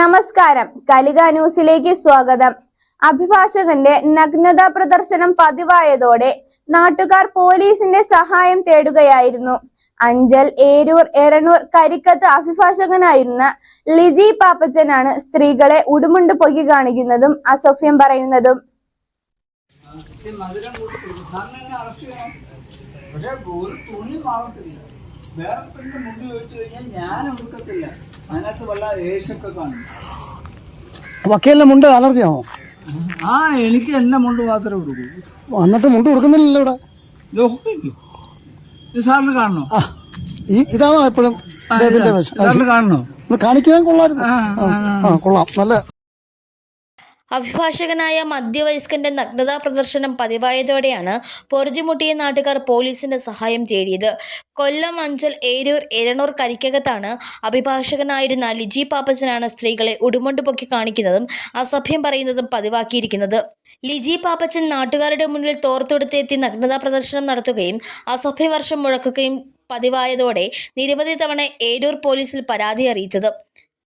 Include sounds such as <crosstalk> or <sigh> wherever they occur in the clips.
നമസ്കാരം. കലിക ന്യൂസിലേക്ക് സ്വാഗതം. അഭിഭാഷകന്റെ നഗ്നതാ പ്രദർശനം പതിവായതോടെ നാട്ടുകാർ പോലീസിന്റെ സഹായം തേടുകയായിരുന്നു. അഞ്ചൽ ഏരൂർ എറണൂർ കരിക്കത്ത് അഭിഭാഷകനായിരുന്ന ലിജി പാപ്പച്ചനാണ് സ്ത്രീകളെ ഉടുമുണ്ട് പൊക്കി കാണിക്കുന്നതും അസഭ്യം പറയുന്നതും. ഒരു തുണി മാറത്തില്ല. വേറെ പെണ്ണ് മുടി ചോദിച്ചു കഴിഞ്ഞാൽ ഞാൻ ഉടുക്കത്തില്ല അതിനകത്ത് വല്ല ഏഷ്യൊക്കെ കാണും. വക്കീലിന്റെ മുണ്ട് അലർജിയാണോ? ആ എനിക്ക് എന്നെ മുണ്ട് മാത്രമേ കൊടുക്കൂ. എന്നിട്ട് മുണ്ട് കൊടുക്കുന്നില്ലല്ലോ ഇവിടെ. ഇത് സാറിന് കാണണോ? ഈ ഇതാണോ എപ്പോഴും കാണണോ? കാണിക്കാൻ ആ കൊള്ളാം. നല്ല അഭിഭാഷകനായ മധ്യവയസ്കന്റെ നഗ്നതാ പ്രദർശനം പതിവായതോടെയാണ് പൊറുതിമുട്ടിയ നാട്ടുകാർ പോലീസിന്റെ സഹായം തേടിയത്. കൊല്ലം അഞ്ചൽ ഏരൂർ എരണൂർ കരിക്കകത്താണ് അഭിഭാഷകനായിരുന്ന ലിജി പാപ്പച്ചനാണ് സ്ത്രീകളെ ഉടുമുണ്ട് പൊക്കി കാണിക്കുന്നതും അസഭ്യം പറയുന്നതും പതിവാക്കിയിരിക്കുന്നത്. ലിജി പാപ്പച്ചൻ നാട്ടുകാരുടെ മുന്നിൽ തോർത്തൊടുത്തെത്തി നഗ്നതാ പ്രദർശനം നടത്തുകയും അസഭ്യവർഷം മുഴക്കുകയും പതിവായതോടെ നിരവധി തവണ ഏരൂർ പോലീസിൽ പരാതി അറിയിച്ചത്.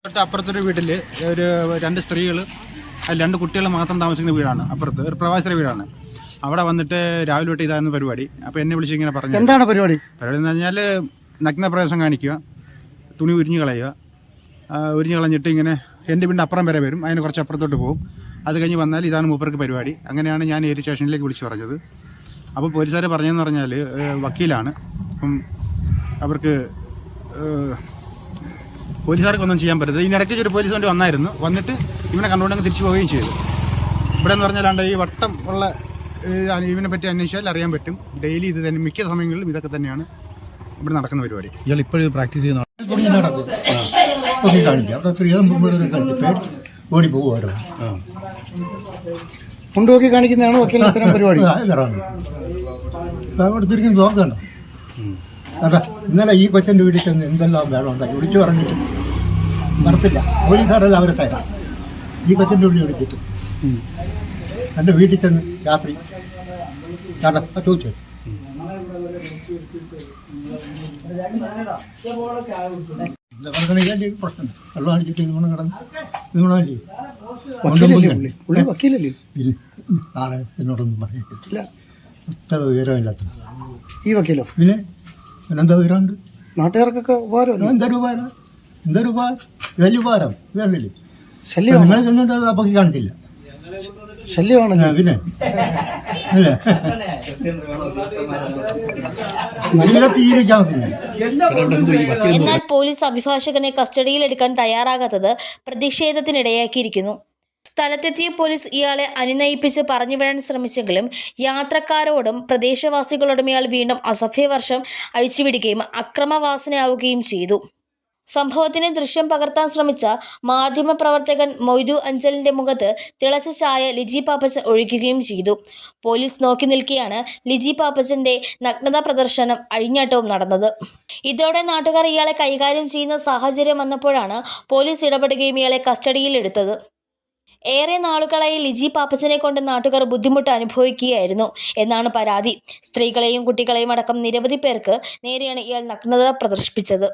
തൊട്ട് അപ്പുറത്തൊരു വീട്ടിൽ ഒരു രണ്ട് സ്ത്രീകൾ രണ്ട് കുട്ടികൾ മാത്രം താമസിക്കുന്ന വീടാണ് അപ്പുറത്ത് ഒരു പ്രവാസിയുടെ വീടാണ്. അവിടെ വന്നിട്ട് രാവിലെ തൊട്ട് ഇതായിരുന്നു പരിപാടി. അപ്പോൾ എന്നെ വിളിച്ച് ഇങ്ങനെ പറഞ്ഞു എന്താണ് പരിപാടി? പരിപാടി എന്ന് പറഞ്ഞാൽ നഗ്നപ്രവേശം കാണിക്കുക തുണി ഉരിഞ്ഞു കളയുക ഉരിഞ്ഞു കളഞ്ഞിട്ട് ഇങ്ങനെ എന്റെ വീടിന്റെ അപ്പുറം വരെ വരും അതിന് കുറച്ച് അപ്പുറത്തോട്ട് പോകും. അത് കഴിഞ്ഞ് വന്നാൽ ഇതാണ് മൂപ്പർക്ക് പരിപാടി. അങ്ങനെയാണ് ഞാൻ ഏരി സ്റ്റേഷനിലേക്ക് വിളിച്ചു പറഞ്ഞത്. അപ്പോൾ പോലീസുകാർ പറഞ്ഞതെന്ന് പറഞ്ഞാൽ വക്കീലാണ്. അപ്പം അവർക്ക് പോലീസുകാർക്കൊന്നും ചെയ്യാൻ പറ്റത്തില്ല. ഇതിനിടയ്ക്ക് ഒരു പോലീസ് വണ്ടി വന്നായിരുന്നു. വന്നിട്ട് ഇവനെ കണ്ടുകൊണ്ടങ്ങ് തിരിച്ചു പോവുകയും ചെയ്തു. ഇവിടെ എന്ന് പറഞ്ഞാലാണ്ട് ഈ വട്ടം ഉള്ള ഇവനെ പറ്റി അന്വേഷിച്ചാൽ അറിയാൻ പറ്റും. ഡെയിലി ഇത് തന്നെ മിക്ക സമയങ്ങളിലും ഇതൊക്കെ തന്നെയാണ് ഇവിടെ നടക്കുന്ന പരിപാടി. ഇയാൾ ഇപ്പോഴും പ്രാക്ടീസ് ചെയ്യുന്ന ഓടി പോകുമായിരുന്നു കൊണ്ടുപോക്കി പൊക്കി കാണിക്കുന്നതാണ് സ്ഥിരം <laughs> പരിപാടി. തിരിക്കും നോക്കണ്ട കേട്ടാ ഇന്നലെ ഈ കൊച്ചന്റെ വീട്ടിൽ ചെന്ന് എന്തെല്ലാം വേണം ഉണ്ടാക്കി. വിളിച്ചു പറഞ്ഞിട്ട് നടത്തില്ല പോലീസുകാരല്ല അവരെ തരാം ഈ കൊച്ചിന്റെ ഉള്ളിൽ വിളിച്ചിട്ട് എന്റെ വീട്ടിൽ ചെന്ന് രാത്രി കേട്ടാ ആ ചോദിച്ചു പ്രശ്നം വെള്ളം അടിച്ചിട്ട് കിടന്ന് ചെയ്യും ആരെ എന്നോടൊന്നും പറയത്തില്ല ഈ വക്കീലോ? പിന്നെ പിന്നെന്താ ഉയരമുണ്ട് നാട്ടുകാർക്കൊക്കെ ഉപകാരം എന്തൊരു ഉപകാരം? എന്തൊരു ഇതല്ലേ ചെന്നിട്ട് അത് അപ്പൊക്കി കാണിച്ചില്ല. ശല്യമാണ് പിന്നെ. ജീവിക്കാൻ പറ്റില്ല. എന്നാൽ പോലീസ് അഭിഭാഷകനെ കസ്റ്റഡിയിലെടുക്കാൻ തയ്യാറാകാത്തത് പ്രതിഷേധത്തിനിടയാക്കിയിരിക്കുന്നു. സ്ഥലത്തെത്തിയ പോലീസ് ഇയാളെ അനുനയിപ്പിച്ച് പറഞ്ഞു വിടാൻ ശ്രമിച്ചെങ്കിലും യാത്രക്കാരോടും പ്രദേശവാസികളോടും ഇയാൾ വീണ്ടും അസഭ്യവർഷം അഴിച്ചുവിടുകയും അക്രമവാസനയാവുകയും ചെയ്തു. സംഭവത്തിന് ദൃശ്യം പകർത്താൻ ശ്രമിച്ച മാധ്യമപ്രവർത്തകൻ മൊയ്തു അഞ്ചലിന്റെ മുഖത്ത് തിളച്ച ചായ ലിജി പാപ്പച്ചൻ ഒഴിക്കുകയും ചെയ്തു. പോലീസ് നോക്കി നിൽക്കെയാണ് ലിജി പാപ്പച്ചന്റെ നഗ്നതാ പ്രദർശനം അഴിഞ്ഞാട്ടവും നടന്നത്. ഇതോടെ നാട്ടുകാർ ഇയാളെ കൈകാര്യം ചെയ്യുന്ന സാഹചര്യം വന്നപ്പോഴാണ് പോലീസ് ഇടപെടുകയും ഇയാളെ കസ്റ്റഡിയിലെടുത്തത് ഏറെ നാളുകളായി ലിജി പാപ്പച്ചനെ കൊണ്ട് നാട്ടുകാർ ബുദ്ധിമുട്ട് അനുഭവിക്കുകയായിരുന്നു. എന്നാണ് പരാതി. സ്ത്രീകളെയും കുട്ടികളെയും അടക്കം നിരവധി പേർക്ക് നേരെയാണ് ഇയാൾ നഗ്നത പ്രദർശിപ്പിച്ചത്.